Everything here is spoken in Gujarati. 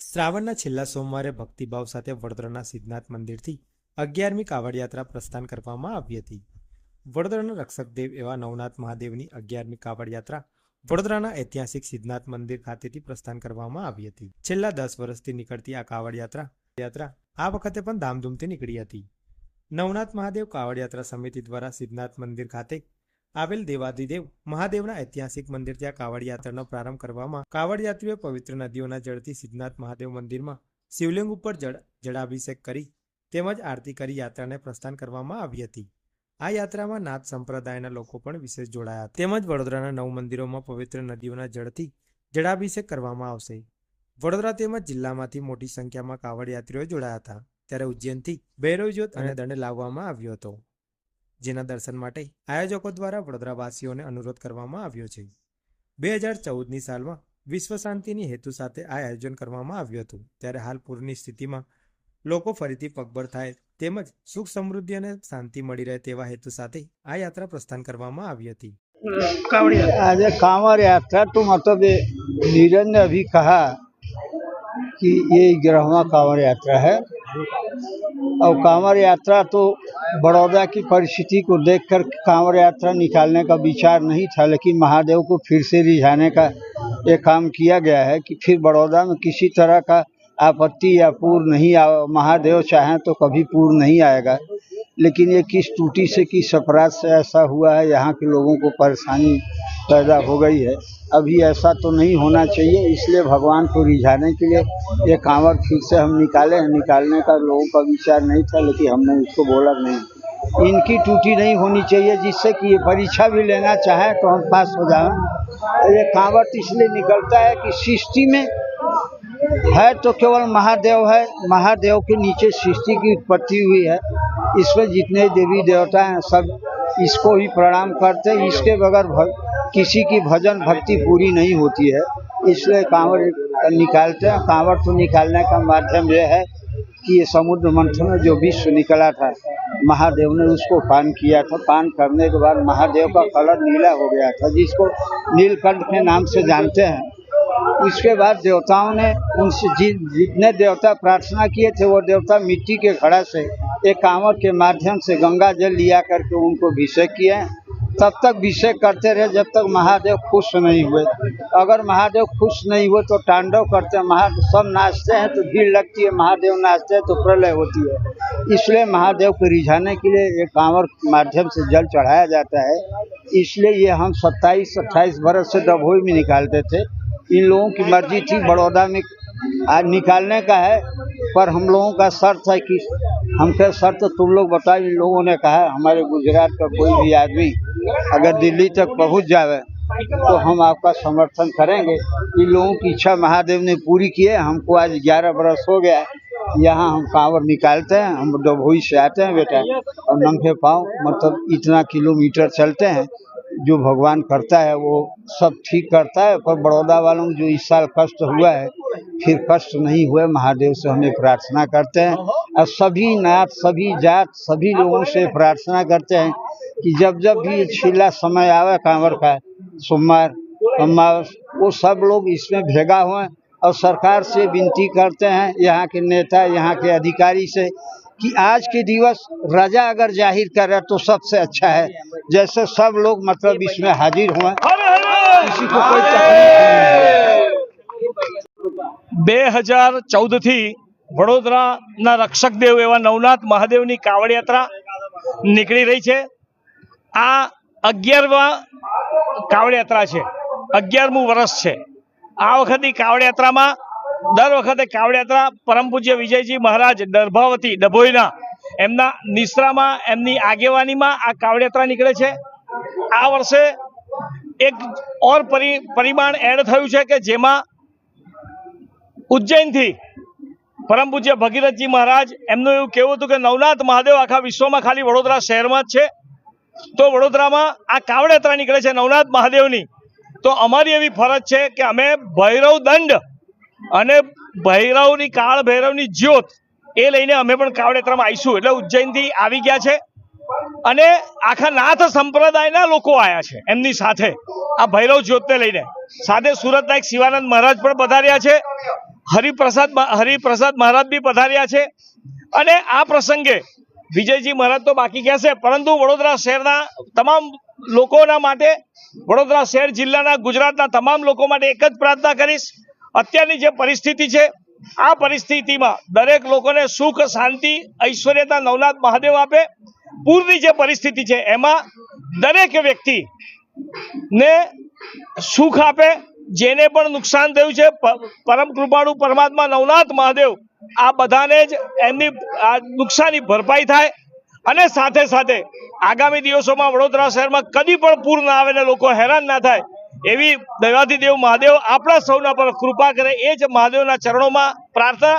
શ્રાવણના છેલ્લા સોમવારે ભક્તિભાવ સાથે વડોદરાના સિદ્ધનાથ મંદિરથી અગિયારમી કાવડ યાત્રા પ્રસ્થાન કરવામાં આવી હતી. વડોદરાના રક્ષકદેવ એવા નવનાથ મહાદેવની અગિયારમી કાવડ યાત્રા વડોદરાના ઐતિહાસિક સિદ્ધનાથ મંદિર ખાતેથી પ્રસ્થાન કરવામાં આવી હતી. છેલ્લા દસ વર્ષથી નીકળતી આ કાવડ યાત્રા આ વખતે પણ ધામધૂમથી નીકળી હતી. નવનાથ મહાદેવ કાવડ યાત્રા સમિતિ દ્વારા સિદ્ધનાથ મંદિર ખાતે આવેલ દેવાદિદેવ મહાદેવના ઐતિહાસિક મંદિર ત્યાં કાવડ યાત્રાનો પ્રારંભ કરવામાં કાવડ યાત્રીઓ પવિત્ર નદીઓના જળથી સિદ્ધનાથ મહાદેવ મંદિરમાં શિવલિંગ ઉપર જળ જળાભિષેક કરી તેમજ આરતી કરી યાત્રાને પ્રસ્થાન કરવામાં આવી હતી. આ યાત્રામાં નાથ સંપ્રદાયના લોકો પણ વિશેષ જોડાયા. તેમજ વડોદરાના નવ મંદિરોમાં પવિત્ર નદીઓના જળથી જળાભિષેક કરવામાં આવશે. વડોદરા તેમજ જિલ્લામાંથી મોટી સંખ્યામાં કાવડ યાત્રીઓ જોડાયા હતા. ત્યારે ઉજ્જૈનથી ભૈરવજ્યોત અને દંડ લાવવામાં આવ્યો હતો. જેના દર્શન માટે આયોજકો દ્વારા વડોદરાવાસીઓને અનુરોધ કરવામાં આવ્યો છે બે હજાર ચૌદની સાલમાં વિશ્વ શાંતિની હેતુ સાથે આ આયોજન કરવામાં આવ્યું હતું ત્યારે હાલ પૂરની સ્થિતિમાં લોકો ફરીથી પગભર થાય તેમજ સુખ સમૃદ્ધિ અને શાંતિ મળી રહે તેવા હેતુ સાથે આ યાત્રા પ્રસ્થાન કરવામાં આવી હતી कावड़िया आज कांवर यात्रा तो मतलब ये नीरज ने अभी कहा कि ये ग्रहवा कांवर यात्रा है और कांवर यात्रा तो बड़ौदा की परिस्थिति को देखकर कांवर यात्रा निकालने का विचार नहीं था, लेकिन महादेव को फिर से रिझाने का ये काम किया गया है कि फिर बड़ौदा में किसी तरह का आपत्ति या पूर्व नहीं आ, महादेव चाहें तो कभी पूर्व नहीं आएगा। लेकिन ये किस टूटी से, किस अपराध से ऐसा हुआ है, यहाँ के लोगों को परेशानी पैदा हो गई है। अभी ऐसा तो नहीं होना चाहिए, इसलिए भगवान को रिझाने के लिए ये कांवर फिर से हम निकाले हैं। निकालने का लोगों का विचार नहीं था, लेकिन हमने उसको बोला नहीं। इनकी टूटी नहीं होनी चाहिए, जिससे कि ये परीक्षा भी लेना चाहें तो हम पास हो जाएँ। तो ये कांवर इसलिए निकलता है कि सृष्टि में है तो केवल महादेव है। महादेव के नीचे सृष्टि की उत्पत्ति हुई है। इसमें जितने देवी देवता हैं, सब इसको ही प्रणाम करते हैं। इसके बगैर किसी की भजन भक्ति पूरी नहीं होती है, इसलिए कांवर निकालते हैं। कांवर तो निकालने का माध्यम यह है कि ये समुद्र मंथन में जो विश्व निकला था, महादेव ने उसको पान किया था। पान करने के बाद महादेव का कलर नीला हो गया था, जिसको नीलकंठ के नाम से जानते हैं। उसके बाद देवताओं ने उनसे जितने देवता प्रार्थना किए थे, वो देवता मिट्टी के घड़ा से, एक कांवर के माध्यम से गंगा जल लिया करके उनको अभिषेक किए। तब तक अभिषेक करते रहे जब तक महादेव खुश नहीं हुए। अगर महादेव खुश नहीं हुए तो तांडव करते हैं। महा, सब नाचते हैं तो भीड़ लगती है। महादेव नाचते हैं तो प्रलय होती है। इसलिए महादेव को रिझाने के लिए एक कांवर माध्यम से जल चढ़ाया जाता है। इसलिए ये हम सत्ताईस, अट्ठाईस बरस से डभोई में निकालते थे। इन लोगों की मर्ज़ी थी। बड़ौदा में आज निकालने का है। पर हम लोगों का शर्त है कि हमके शर्त तुम लोग बताए इन लोगों ने कहा हमारे गुजरात का कोई भी आदमी अगर दिल्ली तक पहुँच जावे तो हम आपका समर्थन करेंगे। इन लोगों की इच्छा महादेव ने पूरी की है। हमको आज ग्यारह बरस हो गया यहाँ हम कांवर निकालते हैं, हम डभोई से आते हैं बेटा, और नंगे पाँव मतलब इतना किलोमीटर चलते हैं। जो भगवान करता है, वो सब ठीक करता है, पर बड़ौदा वालों जो इस साल कष्ट हुआ है, फिर कष्ट नहीं हुए, महादेव से हमें प्रार्थना करते हैं। और सभी नाथ, सभी जात, सभी लोगों से प्रार्थना करते हैं कि जब जब भी छिला समय आवे, कांवर का, सोमवार, अमावस, वो सब लोग इसमें भेगा हुए और सरकार से विनती करते हैं, यहाँ के नेता, यहाँ के अधिकारी से कि आज के दिवस रजा अगर जाहिर करे तो सबसे अच्छा है जैसे सब लोग मतलब इसमें हाजिर हुए किसी को कोई तकलीफ नहीं બે હજાર ચૌદથી વડોદરાના રક્ષક દેવ એવા નવનાથ મહાદેવની કાવડ યાત્રા નીકળી રહી છે આ અગિયારમા કાવડ યાત્રા છે અગિયારમું વર્ષ છે આ વખતની કાવડ યાત્રામાં દર વખતે કાવડિયાત્રા પરમ પૂજ્ય વિજયજી મહારાજ દર્ભાવતી ડભોઈના એમના નિશ્રામાં એમની આગેવાનીમાં આ કાવડિયાત્રા નીકળે છે. આ વર્ષે એક ઓર પરિ, પરિમાણ એડ થયું છે કે જેમાં ઉજ્જૈનથી પરમ પૂજ્ય ભગીરથજી મહારાજ, એમનું એવું કહેવું હતું કે નવનાથ મહાદેવ આખા વિશ્વમાં ખાલી વડોદરા શહેરમાં જ છે. તો વડોદરામાં આ કાવડ યાત્રા નીકળે છે નવનાથ મહાદેવની. તો અમારી એવી ફરજ છે કે અમે ભૈરવ દંડ અને ભૈરવની કાળ, ભૈરવની જ્યોત એ લઈને અમે પણ કાવડ આવીશું. એટલે ઉજ્જૈનથી આવી ગયા છે. અને આખા નાથ સંપ્રદાયના લોકો આવ્યા છે એમની સાથે. આ ભૈરવ જ્યોતને લઈને. સાથે સુરતના એક શિવાનંદ મહારાજ પણ પધાર્યા છે. હરિપ્રસાદ હરિપ્રસાદ મહારાજ બી પધાર્યા છે. અને આ પ્રસંગે વિજયજી મહારાજ તો બાકી ગયા છે. પરંતુ વડોદરા શહેરના તમામ લોકોના માટે, વડોદરા શહેર જિલ્લાના ગુજરાતના તમામ લોકો માટે એક જ પ્રાર્થના કરીશ. અત્યારની જે પરિસ્થિતિ છે, આ પરિસ્થિતિમાં દરેક લોકોને સુખ, શાંતિ, ઐશ્વર્યતા નવનાથ મહાદેવ આપે. પૂરની જે પરિસ્થિતિ છે, એમાં દરેક વ્યક્તિ ને સુખ આપે, જેને પણ નુકસાન થયું છે પરમ કૃપાળુ પરમાત્મા નવનાથ મહાદેવ, આ બધાને જ એમની નુકસાની ભરપાઈ થાય. અને સાથે સાથે આગામી દિવસોમાં વડોદરા શહેરમાં કદી પણ પૂર ના આવે ને લોકો હેરાન ના થાય. એવી દૈવાધિદેવ મહાદેવ આપણા સૌના પર કૃપા કરે એ જ મહાદેવના ચરણોમાં પ્રાર્થના